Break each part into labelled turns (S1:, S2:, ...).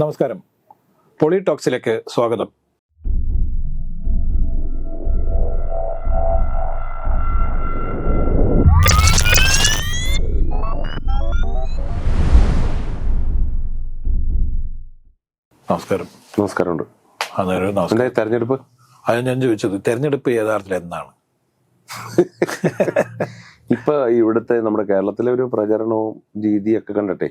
S1: നമസ്കാരം. പൊളിടോക്സിലേക്ക് സ്വാഗതം. നമസ്കാരം.
S2: നമസ്കാരമുണ്ട്.
S1: അന്നേരം നമസ്കാരം.
S2: തെരഞ്ഞെടുപ്പ്?
S1: അത് ഞാൻ ചോദിച്ചത് തെരഞ്ഞെടുപ്പ് യഥാർത്ഥത്തിൽ എന്നാണ്
S2: ഇപ്പൊ ഇവിടുത്തെ നമ്മുടെ കേരളത്തിലെ ഒരു പ്രചരണവും രീതിയൊക്കെ കണ്ടിട്ടെ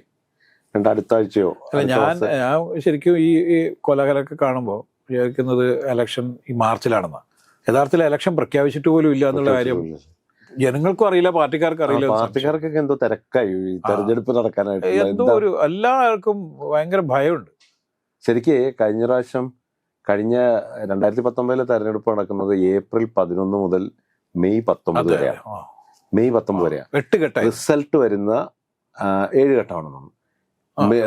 S2: അടുത്ത ആഴ്ചയോ
S1: ഞാൻ ഞാൻ ശരിക്കും ഈ ഈ കൊലകലൊക്കെ കാണുമ്പോൾ വിചാരിക്കുന്നത് ഇലക്ഷൻ ഈ മാർച്ചിലാണെന്ന്. യഥാർത്ഥത്തിൽ ഇലക്ഷൻ പ്രഖ്യാപിച്ചിട്ട് പോലും ഇല്ല എന്നുള്ള കാര്യം ജനങ്ങൾക്കും അറിയില്ല പാർട്ടിക്കാർക്ക് അറിയില്ല.
S2: പാർട്ടിക്കാർക്കൊക്കെ എന്തോ തിരക്കായി. ഈ തെരഞ്ഞെടുപ്പ് നടക്കാനായിട്ട്
S1: എന്തോ ഒരു എല്ലാവർക്കും ഭയങ്കര ഭയമുണ്ട്.
S2: ശരിക്ക് കഴിഞ്ഞ പ്രാവശ്യം കഴിഞ്ഞ രണ്ടായിരത്തി പത്തൊമ്പതിലെ തെരഞ്ഞെടുപ്പ് നടക്കുന്നത് ഏപ്രിൽ പതിനൊന്ന് മുതൽ മെയ് പത്തൊമ്പത് വരെയാണ്. മെയ് പത്തൊമ്പത് വരെയാണ്.
S1: എട്ട് ഘട്ടം
S2: റിസൾട്ട് വരുന്ന ഏഴ് ഘട്ടമാണെന്ന് തോന്നുന്നു.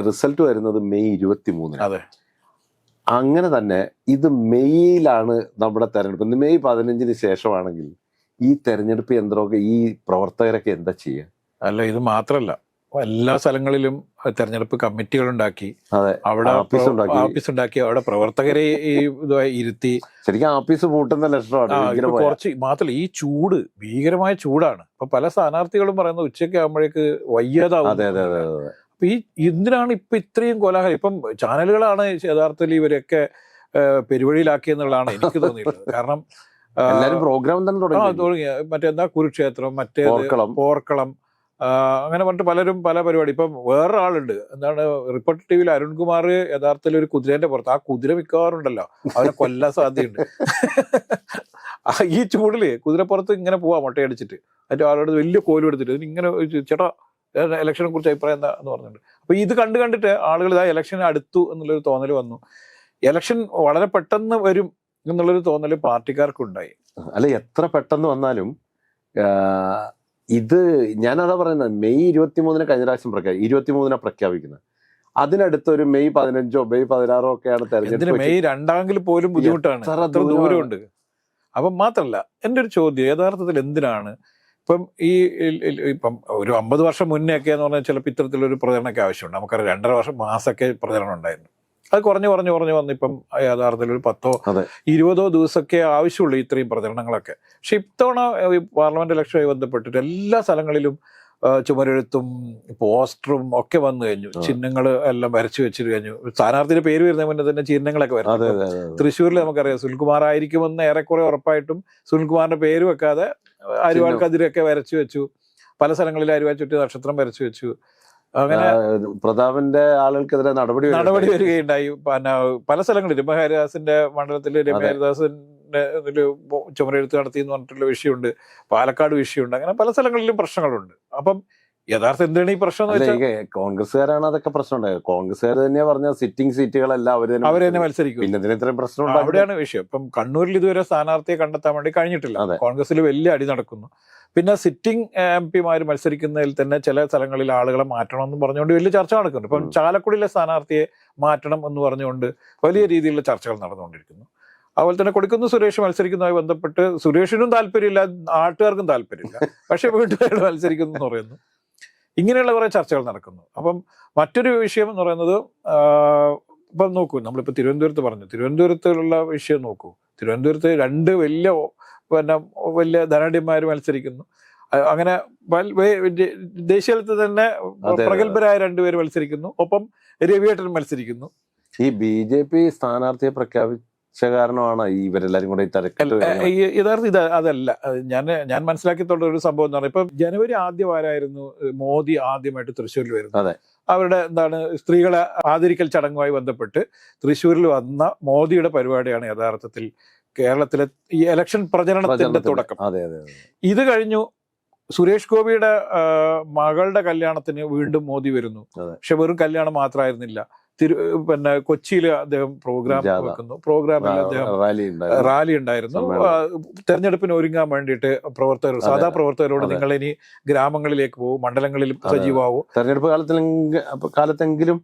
S2: റിസൾട്ട് വരുന്നത് മെയ് ഇരുപത്തി മൂന്നിന്
S1: അതെ.
S2: അങ്ങനെ തന്നെ ഇത് മെയ്യിലാണ് നമ്മുടെ തെരഞ്ഞെടുപ്പ്. ഇന്ന് മെയ് പതിനഞ്ചിന് ശേഷമാണെങ്കിൽ ഈ തെരഞ്ഞെടുപ്പ് യന്ത്രമൊക്കെ ഈ പ്രവർത്തകരൊക്കെ എന്താ ചെയ്യുക
S1: അല്ല ഇത് മാത്രല്ല. എല്ലാ സ്ഥലങ്ങളിലും തെരഞ്ഞെടുപ്പ് കമ്മിറ്റികൾ ഉണ്ടാക്കി അവിടെ. ഓഫീസ് ഉണ്ടാക്കി. അവിടെ പ്രവർത്തകരെ ഈ ഇതുമായി ഇരുത്തി.
S2: ശരിക്കും ആഫീസ് പൂട്ടുന്ന ലക്ഷണമാണ്.
S1: കുറച്ച് മാത്രല്ല ഈ ചൂട് ഭീകരമായ ചൂടാണ്. ഇപ്പൊ പല സ്ഥാനാർത്ഥികളും പറയുന്നത് ഉച്ചയ്ക്ക് ആകുമ്പോഴേക്ക് വയ്യാതാവും. അപ്പൊ ഈ എന്തിനാണ് ഇപ്പൊ ഇത്രയും കോലാഹലം. ഇപ്പം ചാനലുകളാണ് യഥാർത്ഥത്തിൽ ഇവരെയൊക്കെ പെരുവഴിയിലാക്കിയെന്നുള്ളതാണ് എനിക്ക് തോന്നിയിട്ടുള്ളത്. കാരണം
S2: എല്ലാവരും പ്രോഗ്രാം തന്നെ തുടങ്ങി.
S1: മറ്റെന്താ കുരുക്ഷേത്രം മറ്റേ
S2: പോർക്കളം.
S1: അങ്ങനെ പറഞ്ഞിട്ട് പലരും പല പരിപാടി. ഇപ്പം വേറൊരാളുണ്ട്. എന്താണ് റിപ്പോർട്ടർ ടി വിയിൽ അരുൺകുമാർ യഥാർത്ഥത്തിൽ ഒരു കുതിരേന്റെ പുറത്ത്. ആ കുതിര മിക്കവാറുണ്ടല്ലോ. അവനെ കൊല്ലാൻ സാധ്യതയുണ്ട്. ഈ ചൂടിൽ കുതിരപ്പുറത്ത് ഇങ്ങനെ പോവാ മുട്ടയടിച്ചിട്ട്. എന്നിട്ട് ആളോട് വലിയ കോലും എടുത്തിട്ട്. ഇങ്ങനെ ചേട്ടാ ഇലക്ഷനെ കുറിച്ച് അഭിപ്രായം എന്താ എന്ന് പറഞ്ഞിട്ടുണ്ട്. അപ്പൊ ഇത് കണ്ടു കണ്ടിട്ട് ആളുകൾ ഇതാ ഇലക്ഷൻ അടുത്തു എന്നുള്ളൊരു തോന്നൽ വന്നു. ഇലക്ഷൻ വളരെ പെട്ടെന്ന് വരും എന്നുള്ളൊരു തോന്നൽ പാർട്ടിക്കാർക്കുണ്ടായി.
S2: അല്ല എത്ര പെട്ടെന്ന് വന്നാലും ഇത് ഞാനതാ പറയുന്നത് മെയ് ഇരുപത്തി മൂന്നിന് കഴിഞ്ഞ പ്രാവശ്യം പ്രഖ്യാപിക്കും ഇരുപത്തി മൂന്നിനാ പ്രഖ്യാപിക്കുന്നത്. അതിനടുത്ത് ഒരു മെയ് പതിനഞ്ചോ മെയ് പതിനാറോ ഒക്കെയാണ് തെരഞ്ഞെടുപ്പ്
S1: മെയ് രണ്ടാമെങ്കിൽ പോലും ബുദ്ധിമുട്ടാണ്. അത്ര
S2: ദൂരമാണ്.
S1: ദൂരമുണ്ട്. അപ്പം മാത്രല്ല എന്റെ ഒരു ചോദ്യം യഥാർത്ഥത്തിൽ എന്തിനാണ് ഇപ്പം ഈ ഇപ്പം ഒരു അമ്പത് വർഷം മുന്നേ ഒക്കെ എന്ന് പറഞ്ഞാൽ ചിലപ്പോൾ ഇത്തരത്തിലൊരു പ്രചരണമൊക്കെ ആവശ്യമുണ്ട്. നമുക്കറിയാം രണ്ടര വർഷം മാസമൊക്കെ പ്രചരണം ഉണ്ടായിരുന്നു. അത് കുറഞ്ഞു കുറഞ്ഞു കുറഞ്ഞു വന്ന് ഇപ്പം യഥാർത്ഥത്തിൽ ഒരു പത്തോ. ഇരുപതോ ദിവസമൊക്കെ ആവശ്യമുള്ളൂ ഇത്രയും പ്രചരണങ്ങളൊക്കെ. പക്ഷെ ഇത്തവണ ഈ പാർലമെന്റ് ഇലക്ഷനുമായി ബന്ധപ്പെട്ടിട്ട് എല്ലാ സ്ഥലങ്ങളിലും ചുമരെഴുത്തും പോസ്റ്ററും ഒക്കെ വന്നു കഴിഞ്ഞു. ചിഹ്നങ്ങൾ എല്ലാം വരച്ചു വെച്ചിട്ട് കഴിഞ്ഞു. സ്ഥാനാർത്ഥിയുടെ പേര് വരുന്ന മുന്നേ തന്നെ ചിഹ്നങ്ങളൊക്കെ
S2: വരുന്നത്
S1: തൃശ്ശൂരിൽ നമുക്കറിയാം സുനിൽകുമാർ ആയിരിക്കുമെന്ന് ഏറെക്കുറെ ഉറപ്പായിട്ടും സുനിൽകുമാറിന്റെ പേര് വെക്കാതെ അരിവാൾ കതിരൊക്കെ വരച്ചു വെച്ചു. പല സ്ഥലങ്ങളിൽ അരുവാ ചുറ്റി നക്ഷത്രം വരച്ചു വെച്ചു. അങ്ങനെ
S2: പ്രതാപിന്റെ ആളുകൾക്കെതിരെ നടപടി
S1: നടപടി വരികയുണ്ടായി. പിന്നെ പല സ്ഥലങ്ങളിൽ രമ്യ ഹരിദാസിന്റെ മണ്ഡലത്തിൽ രമ്യ
S2: അതെ.
S1: ഹരിദാസിന്റെ ഇതിൽ ചുമരെഴുത്ത് നടത്തി എന്ന് പറഞ്ഞിട്ടുള്ള വിഷയമുണ്ട്. പാലക്കാട് വിഷയമുണ്ട്. അങ്ങനെ പല സ്ഥലങ്ങളിലും പ്രശ്നങ്ങളുണ്ട്. അപ്പം യഥാർത്ഥം എന്താണ് ഈ പ്രശ്നം
S2: കോൺഗ്രസ്സുകാരാണ് അതൊക്കെ പ്രശ്നം ഉണ്ടായത്. കോൺഗ്രസ്സുകാർ തന്നെയാ പറഞ്ഞ സിറ്റിംഗ് സീറ്റുകളെല്ലാം തന്നെ
S1: അവർ തന്നെ മത്സരിക്കും.
S2: പിന്നെ ഇത്രയും പ്രശ്നം
S1: അവിടെയാണ് വിഷയം. ഇപ്പം കണ്ണൂരിൽ ഇതുവരെ സ്ഥാനാർത്ഥിയെ കണ്ടെത്താൻ വേണ്ടി കഴിഞ്ഞിട്ടില്ല.
S2: അതെ.
S1: കോൺഗ്രസിൽ വലിയ അടി നടക്കുന്നു. പിന്നെ സിറ്റിംഗ് എം പിമാർ മത്സരിക്കുന്നതിൽ തന്നെ ചില സ്ഥലങ്ങളിൽ ആളുകളെ മാറ്റണം എന്ന് പറഞ്ഞുകൊണ്ട് വലിയ ചർച്ച നടക്കുന്നുണ്ട്. ഇപ്പം ചാലക്കുടിയിലെ സ്ഥാനാർത്ഥിയെ മാറ്റണം എന്ന് പറഞ്ഞുകൊണ്ട് വലിയ രീതിയിലുള്ള ചർച്ചകൾ നടന്നുകൊണ്ടിരിക്കുന്നു. അതുപോലെ തന്നെ കൊടുക്കുന്ന സുരേഷ് മത്സരിക്കുന്നതുമായി ബന്ധപ്പെട്ട് സുരേഷിനും താല്പര്യമില്ല നാട്ടുകാർക്കും താല്പര്യമില്ല. പക്ഷെ അയാൾ മത്സരിക്കുന്നു എന്ന് പറയുന്നു. ഇങ്ങനെയുള്ള കുറേ ചർച്ചകൾ നടക്കുന്നു. അപ്പം മറ്റൊരു വിഷയം എന്ന് പറയുന്നത് ഇപ്പം നോക്കൂ നമ്മളിപ്പോൾ തിരുവനന്തപുരത്ത് പറഞ്ഞു. തിരുവനന്തപുരത്തുള്ള വിഷയം നോക്കൂ. തിരുവനന്തപുരത്ത് രണ്ട് വലിയ പിന്നെ വലിയ ധനാഢ്യന്മാർ മത്സരിക്കുന്നു. അങ്ങനെ വൽ- വേ- ദേശീയ തലത്തിൽ തന്നെ. പ്രഗത്ഭരായ രണ്ടുപേര് മത്സരിക്കുന്നു. ഒപ്പം രവിയേട്ടൻ മത്സരിക്കുന്നു.
S2: ഈ ബി ജെ പി സ്ഥാനാർത്ഥിയെ പ്രഖ്യാപിച്ച കാരണമാണ് ഈ ഇവരെല്ലാരും കൂടെ തിരക്കിട്ട്
S1: യഥാർത്ഥ ഇത് അതല്ല. ഞാൻ ഞാൻ മനസ്സിലാക്കിയിട്ടുള്ള ഒരു സംഭവം എന്ന് പറഞ്ഞാൽ ഇപ്പം ജനുവരി ആദ്യം ആരായിരുന്നു? മോദി ആദ്യമായിട്ട് തൃശ്ശൂരിൽ വരുന്നത്.
S2: അതെ.
S1: അവരുടെ എന്താണ് സ്ത്രീകളെ ആദരിക്കൽ ചടങ്ങുമായി ബന്ധപ്പെട്ട് തൃശ്ശൂരിൽ വന്ന മോദിയുടെ പരിപാടിയാണ് യഥാർത്ഥത്തിൽ കേരളത്തിലെ ഈ ഇലക്ഷൻ പ്രചരണത്തിന്റെ തുടക്കം.
S2: അതെ അതെ.
S1: ഇത് കഴിഞ്ഞു സുരേഷ് ഗോപിയുടെ മകളുടെ കല്യാണത്തിന് വീണ്ടും മോദി വരുന്നു. പക്ഷെ വെറും കല്യാണം മാത്രമായിരുന്നില്ല. തിരു പിന്നെ കൊച്ചിയിൽ അദ്ദേഹം പ്രോഗ്രാം വെക്കുന്നു. പ്രോഗ്രാമിൽ അദ്ദേഹം
S2: റാലി ഉണ്ടായിരുന്നു.
S1: റാലി ഉണ്ടായിരുന്നു.
S2: സമ്മേളനം.
S1: തെരഞ്ഞെടുപ്പിന് ഒരുങ്ങാൻ വേണ്ടിയിട്ട് പ്രവർത്തകർ. സാധാ പ്രവർത്തകരോട് നിങ്ങൾ ഇനി ഗ്രാമങ്ങളിലേക്ക് പോകും മണ്ഡലങ്ങളിൽ സജീവമാവും.
S2: തെരഞ്ഞെടുപ്പ് കാലത്തെങ്കിലും കാലത്തെങ്കിലും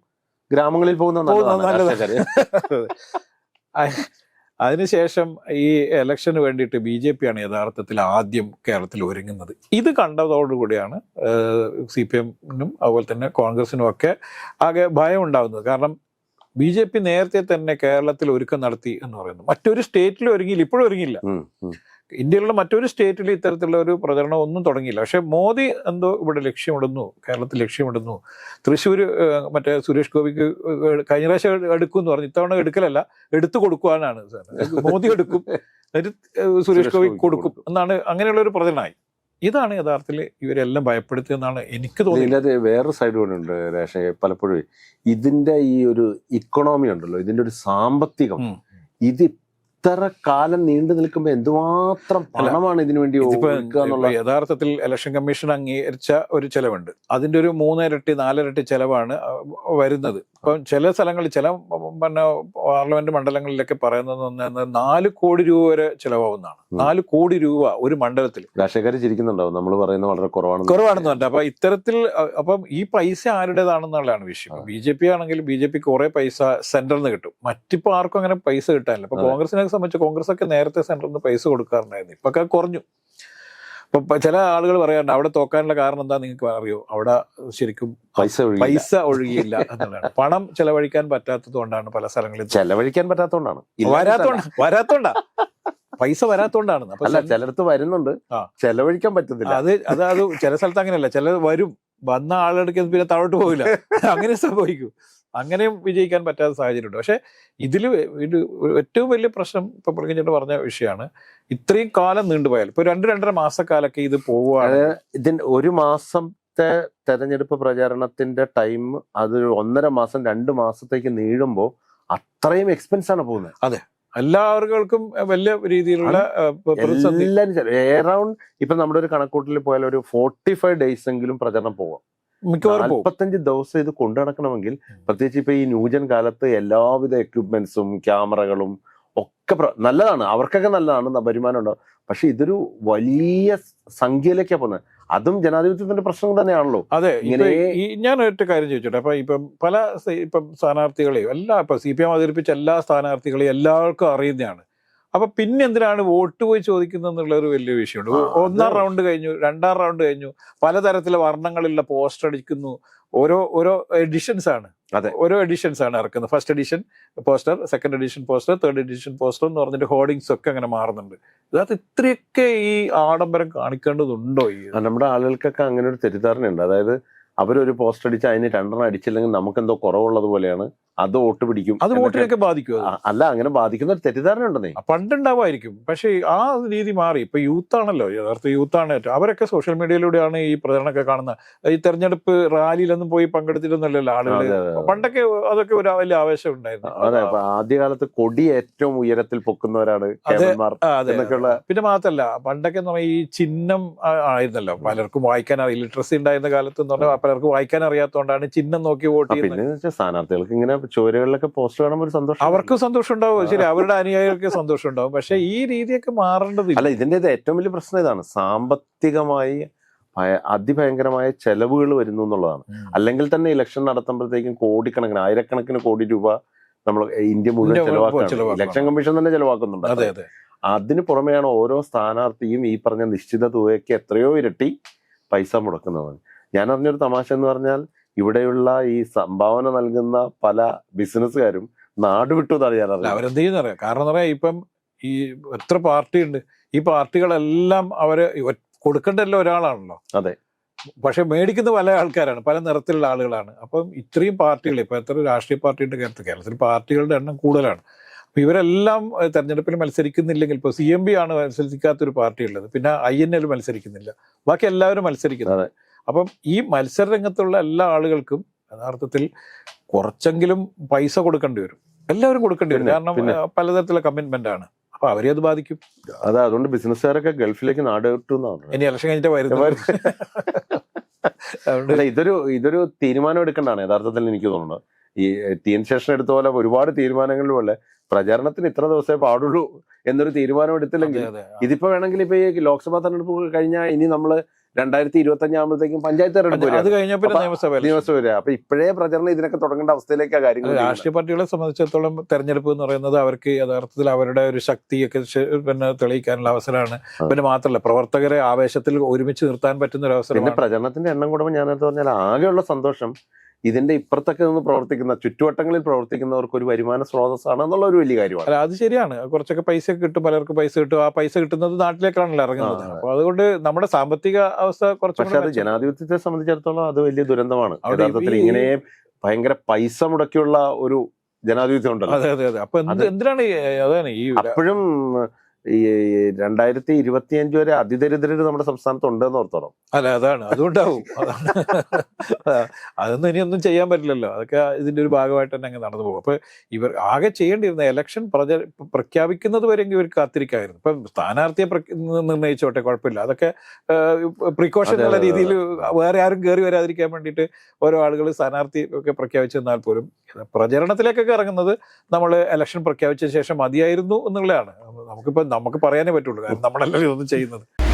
S2: ഗ്രാമങ്ങളിൽ പോകുന്ന നല്ലതാണ്.
S1: അതിനുശേഷം ഈ ഇലക്ഷന് വേണ്ടിയിട്ട് ബി ജെ പി ആണ് യഥാർത്ഥത്തിൽ ആദ്യം കേരളത്തിൽ ഒരുങ്ങുന്നത്. ഇത് കണ്ടതോടുകൂടിയാണ് സി പി എമ്മിനും അതുപോലെ തന്നെ കോൺഗ്രസിനും ഒക്കെ ആകെ ഭയം ഉണ്ടാകുന്നത് കാരണം ബി ജെ പി നേരത്തെ തന്നെ കേരളത്തിൽ ഒരുക്കം നടത്തി എന്ന് പറയുന്നു. മറ്റൊരു സ്റ്റേറ്റിൽ ഒരുങ്ങിയില്ല ഇപ്പോഴും ഒരുങ്ങിയില്ല. ഇന്ത്യയിലുള്ള മറ്റൊരു സ്റ്റേറ്റിൽ ഇത്തരത്തിലുള്ള ഒരു പ്രചരണം ഒന്നും തുടങ്ങിയില്ല പക്ഷേ മോദി എന്തോ ഇവിടെ ലക്ഷ്യമിടുന്നു കേരളത്തിൽ ലക്ഷ്യമിടുന്നു തൃശ്ശൂർ മറ്റേ സുരേഷ് ഗോപിക്ക് കഴിഞ്ഞ പ്രാവശ്യം എടുക്കും എന്ന് പറഞ്ഞു ഇത്തവണ എടുക്കലല്ല എടുത്തു കൊടുക്കുവാനാണ് സാർ. മോദി എടുക്കും സുരേഷ് ഗോപി
S2: ഗോപിക്ക്
S1: കൊടുക്കും. എന്നാണ് അങ്ങനെയുള്ള ഒരു പ്രചരണമായി ഇതാണ് യഥാർത്ഥത്തിൽ ഇവരെല്ലാം ഭയപ്പെടുത്തിയെന്നാണ് എനിക്ക്
S2: തോന്നുന്നത് ഇതിന്റെ വേറൊരു സൈഡ് കൂടെ ഉണ്ട് രേഷ പലപ്പോഴും ഇതിന്റെ ഈ ഒരു ഇക്കണോമി ഉണ്ടല്ലോ ഇതിന്റെ ഒരു സാമ്പത്തികം. ഇത് ഇത്ര കാലം നീണ്ടു നിൽക്കുമ്പോ എന്തുമാത്രം പണമാണ് ഇതിനു വേണ്ടി
S1: യഥാർത്ഥത്തിൽ ഇലക്ഷൻ കമ്മീഷൻ അംഗീകരിച്ച ഒരു ചെലവുണ്ട്. അതിന്റെ ഒരു മൂന്നിരട്ടി നാലിരട്ടി ചെലവാണ് വരുന്നത്. ഇപ്പം ചില സ്ഥലങ്ങളിൽ ചില പിന്നെ പാർലമെന്റ് മണ്ഡലങ്ങളിലൊക്കെ പറയുന്നത് നാല് കോടി രൂപ വരെ ചെലവാകുന്നതാണ് നാല് കോടി രൂപ ഒരു മണ്ഡലത്തിൽ.
S2: രാഷ്ട്രീയക്കാർ ചിരിക്കുന്നുണ്ടാവും. നമ്മൾ പറയുന്നത് വളരെ കുറവാണ്
S1: കുറവാണെന്ന് പറഞ്ഞു അപ്പൊ ഇത്തരത്തിൽ അപ്പം ഈ പൈസ ആരുടേതാണെന്നുള്ളതാണ് വിഷയം. ബി ജെ പി ആണെങ്കിൽ ബി ജെ പി കുറെ പൈസ സെന്ററിൽ നിന്ന് കിട്ടും. മറ്റിപ്പോ ആർക്കും അങ്ങനെ പൈസ കിട്ടാനില്ല.
S2: അപ്പൊ.
S1: കോൺഗ്രസിനെ സംബന്ധിച്ച് കോൺഗ്രസ് ഒക്കെ നേരത്തെ സെന്ററിൽ നിന്ന് പൈസ കൊടുക്കാറുണ്ടായിരുന്നു. ഇപ്പൊ ഒക്കെ കുറഞ്ഞു. ഇപ്പൊ ചില ആളുകൾ പറയാറുണ്ട് അവിടെ തോക്കാനുള്ള കാരണം എന്താ നിങ്ങൾക്ക് അറിയോ? അവിടെ ശരിക്കും
S2: പൈസ.
S1: പൈസ ഒഴുകിയില്ല എന്നുള്ളതാണ്. പണം ചെലവഴിക്കാൻ പറ്റാത്തതുകൊണ്ടാണ് പല സ്ഥലങ്ങളിലും
S2: ചെലവഴിക്കാൻ പറ്റാത്തതുകൊണ്ടാണ്
S1: വരാത്തോണ്ട വരാത്തോണ്ടാ. പൈസ വരാത്തോണ്ടാണ്.
S2: അല്ല ചിലടത്ത് വരുന്നുണ്ട്. ചെലവഴിക്കാൻ പറ്റുന്നില്ല
S1: അത് അത് അത് ചില സ്ഥലത്ത് അങ്ങനെയല്ല. ചില വരും. വന്ന ആളെടുക്കുന്നത് പിന്നെ താഴോട്ട് പോകില്ല അങ്ങനെ സംഭവിക്കും. അങ്ങനെയും വിജയിക്കാൻ പറ്റാത്ത സാഹചര്യമുണ്ട്. പക്ഷേ ഇതിൽ ഇത് ഏറ്റവും വലിയ പ്രശ്നം ഇപ്പൊ പ്രകൃതിട്ട് പറഞ്ഞ വിഷയമാണ്. ഇത്രയും കാലം നീണ്ടുപോയാൽ ഇപ്പൊ രണ്ട് രണ്ടര മാസക്കാലൊക്കെ ഇത് പോവുകയാണ്.
S2: ഇതിന്റെ ഒരു മാസത്തെ തെരഞ്ഞെടുപ്പ് പ്രചാരണത്തിന്റെ ടൈം അത് ഒന്നര മാസം രണ്ട് മാസത്തേക്ക് നീളുമ്പോൾ അത്രയും എക്സ്പെൻസ് ആണ് പോകുന്നത്. അതെ.
S1: എല്ലാവർക്കും വലിയ രീതിയിലുള്ള
S2: എല്ലാവരും എറൗണ്ട് ഇപ്പൊ നമ്മുടെ ഒരു കണക്കൂട്ടിൽ പോയാൽ ഒരു ഫോർട്ടി ഫൈവ് ഡേയ്സ് എങ്കിലും പ്രചരണം പോവാം.
S1: പോകും
S2: നാൽപ്പത്തഞ്ച് ദിവസം ഇത് കൊണ്ടു നടക്കണമെങ്കിൽ പ്രത്യേകിച്ച് ഇപ്പൊ ഈ ന്യൂജൻ കാലത്ത് എല്ലാവിധ എക്യുപ്മെന്റ്സും ക്യാമറകളും ഒക്കെ നല്ലതാണ്. അവർക്കൊക്കെ നല്ലതാണ് വരുമാനം ഉണ്ടാവും. പക്ഷെ ഇതൊരു വലിയ സംഖ്യയിലേക്കാ പോകുന്നത്. അതും ജനാധിപത്യത്തിന്റെ പ്രശ്നം തന്നെയാണല്ലോ.
S1: അതെ ഈ ഞാൻ ഒറ്റ കാര്യം ചോദിച്ചോട്ടെ. അപ്പൊ ഇപ്പം പല ഇപ്പം സ്ഥാനാർത്ഥികളെയും എല്ലാ ഇപ്പൊ സി പി എം അവതരിപ്പിച്ച എല്ലാ സ്ഥാനാർത്ഥികളെയും എല്ലാവർക്കും അറിയുന്നതാണ്. അപ്പൊ പിന്നെ എന്തിനാണ് വോട്ട് പോയി ചോദിക്കുന്നത് എന്നുള്ള ഒരു വലിയ വിഷയമുണ്ട് ഒന്നാം റൗണ്ട് കഴിഞ്ഞു രണ്ടാം റൗണ്ട് കഴിഞ്ഞു പലതരത്തിലെ വർണങ്ങളുള്ള പോസ്റ്റർ അടിക്കുന്നു. ഓരോ ഓരോ എഡിഷൻസ് ആണ്.
S2: അതെ.
S1: ഓരോ എഡിഷൻസ് ആണ് ഇറക്കുന്നത്. First edition poster second edition poster third edition poster എന്ന് പറഞ്ഞിട്ട് ഹോർഡിങ്സ് ഒക്കെ അങ്ങനെ മാറുന്നുണ്ട്. അതായത് ഇത്രയൊക്കെ ഈ ആഡംബരം കാണിക്കേണ്ടതുണ്ടോ ഈ
S2: നമ്മുടെ ആളുകൾക്കൊക്കെ അങ്ങനെ ഒരു തെറ്റിദ്ധാരണയുണ്ട്. അതായത് അവരൊരു പോസ്റ്റർ അടിച്ച് അതിന് രണ്ടെണ്ണം അടിച്ചില്ലെങ്കിൽ നമുക്ക് എന്തോ കുറവുള്ളത് പോലെയാണ്. അത് വോട്ട് പിടിക്കും
S1: അത് വോട്ടിനൊക്കെ ബാധിക്കും
S2: അല്ല അങ്ങനെ ബാധിക്കുന്ന ഒരു തെറ്റിദ്ധാരണ ഉണ്ടെന്നേ.
S1: പണ്ടുണ്ടാവുമായിരിക്കും. പക്ഷേ ആ രീതി മാറി. ഇപ്പൊ യൂത്ത് ആണല്ലോ യഥാർത്ഥ യൂത്ത് ആണ് അവരൊക്കെ സോഷ്യൽ മീഡിയയിലൂടെയാണ് ഈ പ്രചരണമൊക്കെ കാണുന്നത്. ഈ തെരഞ്ഞെടുപ്പ് റാലിയിലൊന്നും പോയി പങ്കെടുത്തിട്ടൊന്നുമല്ലല്ലോ ആളുകൾ. പണ്ടൊക്കെ അതൊക്കെ ഒരു വലിയ ആവേശം ഉണ്ടായിരുന്നു.
S2: അതെ ആദ്യകാലത്ത് കൊടി ഏറ്റവും ഉയരത്തിൽ പൊക്കുന്നവരാണ് എന്നൊക്കെയുള്ള
S1: പിന്നെ മാത്രല്ല പണ്ടൊക്കെ എന്ന് പറഞ്ഞാൽ ഈ ചിഹ്നം ആയിരുന്നല്ലോ. പലർക്കും വായിക്കാൻ ഇലിട്രസി ഉണ്ടായിരുന്ന കാലത്ത് എന്ന് പറഞ്ഞാൽ പലർക്കും വായിക്കാൻ അറിയാത്തതുകൊണ്ടാണ് ചിഹ്നം നോക്കി വോട്ട് ചെയ്യുന്നത്.
S2: സ്ഥാനാർത്ഥികൾക്ക് ഇങ്ങനെ ചോരുകളിലൊക്കെ പോസ്റ്റ് കാണുമ്പോൾ ഒരു സന്തോഷം
S1: അവർക്ക് സന്തോഷം ഉണ്ടാവും. ശരി അവരുടെ അനുയായികൾക്ക് സന്തോഷം ഉണ്ടാവും. പക്ഷെ ഈ രീതിയൊക്കെ മാറേണ്ടത്
S2: അല്ല ഇതിന്റെ ഏറ്റവും വലിയ പ്രശ്നം ഇതാണ്. സാമ്പത്തികമായി ഭയ- അതിഭയങ്കരമായ ചെലവുകൾ വരുന്നു എന്നുള്ളതാണ്. അല്ലെങ്കിൽ തന്നെ ഇലക്ഷൻ നടത്തുമ്പോഴത്തേക്കും കോടിക്കണക്കിന് ആയിരക്കണക്കിന് കോടി രൂപ നമ്മൾ ഇന്ത്യ മുഴുവൻ
S1: ചെലവാക്കുന്നുണ്ട്
S2: ചെലവാക്കുകയാണ്. ഇലക്ഷൻ കമ്മീഷൻ തന്നെ ചെലവാക്കുന്നുണ്ട്.
S1: അതെ അതെ.
S2: അതിന് പുറമെയാണ് ഓരോ സ്ഥാനാർത്ഥിയും ഈ പറഞ്ഞ നിശ്ചിത തുകയ്ക്ക് എത്രയോ ഇരട്ടി പൈസ മുടക്കുന്നത് ഞാൻ അറിഞ്ഞൊരു തമാശ എന്ന് പറഞ്ഞാൽ ഇവിടെയുള്ള ഈ സംഭാവന നൽകുന്ന പല ബിസിനസ്സുകാരും നാട് വിട്ടു അറിഞ്ഞത്
S1: അവരെന്ത് ചെയ്യുന്ന കാരണം എന്ന് പറയാം ഇപ്പം ഈ എത്ര പാർട്ടി ഉണ്ട് ഈ പാർട്ടികളെല്ലാം അവർ കൊടുക്കേണ്ടല്ലോ ഒരാളാണല്ലോ.
S2: അതെ.
S1: പക്ഷെ മേടിക്കുന്ന പല ആൾക്കാരാണ് പല നിറത്തിലുള്ള ആളുകളാണ്. അപ്പം ഇത്രയും പാർട്ടികൾ ഇപ്പൊ എത്ര രാഷ്ട്രീയ പാർട്ടി ഉണ്ട് കേരളത്തിൽ. കേരളത്തിൽ പാർട്ടികളുടെ എണ്ണം കൂടുതലാണ്. അപ്പൊ ഇവരെല്ലാം തെരഞ്ഞെടുപ്പിൽ മത്സരിക്കുന്നില്ലെങ്കിൽ ഇപ്പൊ സി എം ബി ആണ് മത്സരിക്കാത്തൊരു പാർട്ടി ഉള്ളത് പിന്നെ ഐ എൻ എൽ മത്സരിക്കുന്നില്ല. ബാക്കി എല്ലാവരും മത്സരിക്കുന്നത് അപ്പം ഈ മത്സര രംഗത്തുള്ള എല്ലാ ആളുകൾക്കും യഥാർത്ഥത്തിൽ കുറച്ചെങ്കിലും പൈസ കൊടുക്കേണ്ടി വരും. എല്ലാവരും കൊടുക്കേണ്ടി വരും. കാരണം പലതരത്തിലുള്ള കമ്മിറ്റ്മെന്റ് ആണ്. അപ്പൊ അവരെ അത് ബാധിക്കും.
S2: അതെ അതുകൊണ്ട് ബിസിനസ്സുകാരൊക്കെ ഗൾഫിലേക്ക് നാട്
S1: ഇനി ഇലക്ഷൻ കഴിഞ്ഞിട്ട് വരുന്നത്
S2: ഇതൊരു ഇതൊരു തീരുമാനം എടുക്കേണ്ടതാണ് യഥാർത്ഥത്തിൽ എനിക്ക് തോന്നുന്നത്. ഈ ടി എൻ ശേഷൻ എടുത്ത പോലെ ഒരുപാട് തീരുമാനങ്ങളിൽ പോലെ പ്രചാരണത്തിന് ഇത്ര ദിവസമേ പാടുള്ളൂ എന്നൊരു തീരുമാനം എടുത്തില്ലെങ്കിൽ. ഇതിപ്പോ വേണമെങ്കിൽ ഇപ്പൊ ഈ ലോക്സഭാ തെരഞ്ഞെടുപ്പ് കഴിഞ്ഞാൽ ഇനി നമ്മൾ രണ്ടായിരത്തി ഇരുപത്തി അഞ്ചാകുമ്പോഴത്തേക്കും പഞ്ചായത്ത് തെരഞ്ഞെടുപ്പ്
S1: നിയമസഭ
S2: അപ്പൊ ഇപ്പോഴേ പ്രചരണം ഇതിനൊക്കെ തുടങ്ങേണ്ട അവസ്ഥയിലേക്കാ കാര്യങ്ങൾ
S1: രാഷ്ട്രീയ പാർട്ടികളെ സംബന്ധിച്ചിടത്തോളം തെരഞ്ഞെടുപ്പ് എന്ന് പറയുന്നത് അവർക്ക് യഥാർത്ഥത്തിൽ അവരുടെ ഒരു ശക്തിയൊക്കെ പിന്നെ തെളിയിക്കാനുള്ള അവസരമാണ്. പിന്നെ മാത്രമല്ല പ്രവർത്തകരെ ആവേശത്തിൽ ഒരുമിച്ച് നിർത്താൻ പറ്റുന്ന ഒരു അവസരം
S2: പ്രചരണത്തിന്റെ എണ്ണം കൂടുമ്പോൾ ഞാൻ നേരത്തെ പറഞ്ഞാൽ ആകെയുള്ള സന്തോഷം ഇതിന്റെ ഇപ്പുറത്തൊക്കെ നിന്ന് പ്രവർത്തിക്കുന്ന ചുറ്റുവട്ടങ്ങളിൽ പ്രവർത്തിക്കുന്നവർക്ക് ഒരു വരുമാന സ്രോതസ്സാണ് എന്നുള്ള ഒരു വലിയ കാര്യമാണ്.
S1: അല്ല അത് ശരിയാണ്. കുറച്ചൊക്കെ പൈസ കിട്ടും പലർക്ക് പൈസ കിട്ടും. ആ പൈസ കിട്ടുന്നത് നാട്ടിലേക്കാണല്ലോ ഇറങ്ങുന്നത്. അപ്പൊ അതുകൊണ്ട് നമ്മുടെ സാമ്പത്തിക അവസ്ഥ കുറച്ച്
S2: പക്ഷെ അത് ജനാധിപത്യത്തെ സംബന്ധിച്ചിടത്തോളം അത് വലിയ ദുരന്തമാണ്. യഥാർത്ഥത്തിൽ ഇങ്ങനെ ഭയങ്കര പൈസ മുടക്കിയുള്ള ഒരു ജനാധിപത്യം ഉണ്ടല്ലോ.
S1: അതെ അതെ അതെ. അപ്പൊ എന്തിനാണ് അതാണ് ഈ
S2: അപ്പോഴും ഈ രണ്ടായിരത്തി ഇരുപത്തിയഞ്ച് വരെ അതിദരിദ്രര് നമ്മുടെ സംസ്ഥാനത്ത് ഉണ്ടെന്ന് ഓർത്തോണം.
S1: അല്ല അതാണ്. അതുണ്ടാവും. അതാണ്. അതൊന്നും ഇനിയൊന്നും ചെയ്യാൻ പറ്റില്ലല്ലോ. അതൊക്കെ ഇതിന്റെ ഒരു ഭാഗമായിട്ട് തന്നെ അങ്ങ് നടന്നു പോകും. അപ്പൊ ഇവർ ആകെ ചെയ്യേണ്ടിയിരുന്ന എലക്ഷൻ പ്രച പ്രഖ്യാപിക്കുന്നത് വരെ ഇവർ കാത്തിരിക്കായിരുന്നു. ഇപ്പം സ്ഥാനാർത്ഥിയെ നിർണയിച്ചോട്ടെ കുഴപ്പമില്ല. അതൊക്കെ പ്രിക്കോഷൻ എന്നുള്ള രീതിയിൽ വേറെ ആരും കയറി വരാതിരിക്കാൻ വേണ്ടിയിട്ട് ഓരോ ആളുകൾ സ്ഥാനാർത്ഥി ഒക്കെ പ്രഖ്യാപിച്ചെന്നാൽ പോലും പ്രചരണത്തിലേക്കൊക്കെ ഇറങ്ങുന്നത് നമ്മൾ എലക്ഷൻ പ്രഖ്യാപിച്ച ശേഷം മതിയായിരുന്നു എന്നുള്ളതാണ്. നമുക്കിപ്പോൾ നമുക്ക് പറയാനേ പറ്റുള്ളൂ. കാരണം നമ്മളല്ലല്ലോ ഇതൊന്നും ചെയ്യുന്നത്.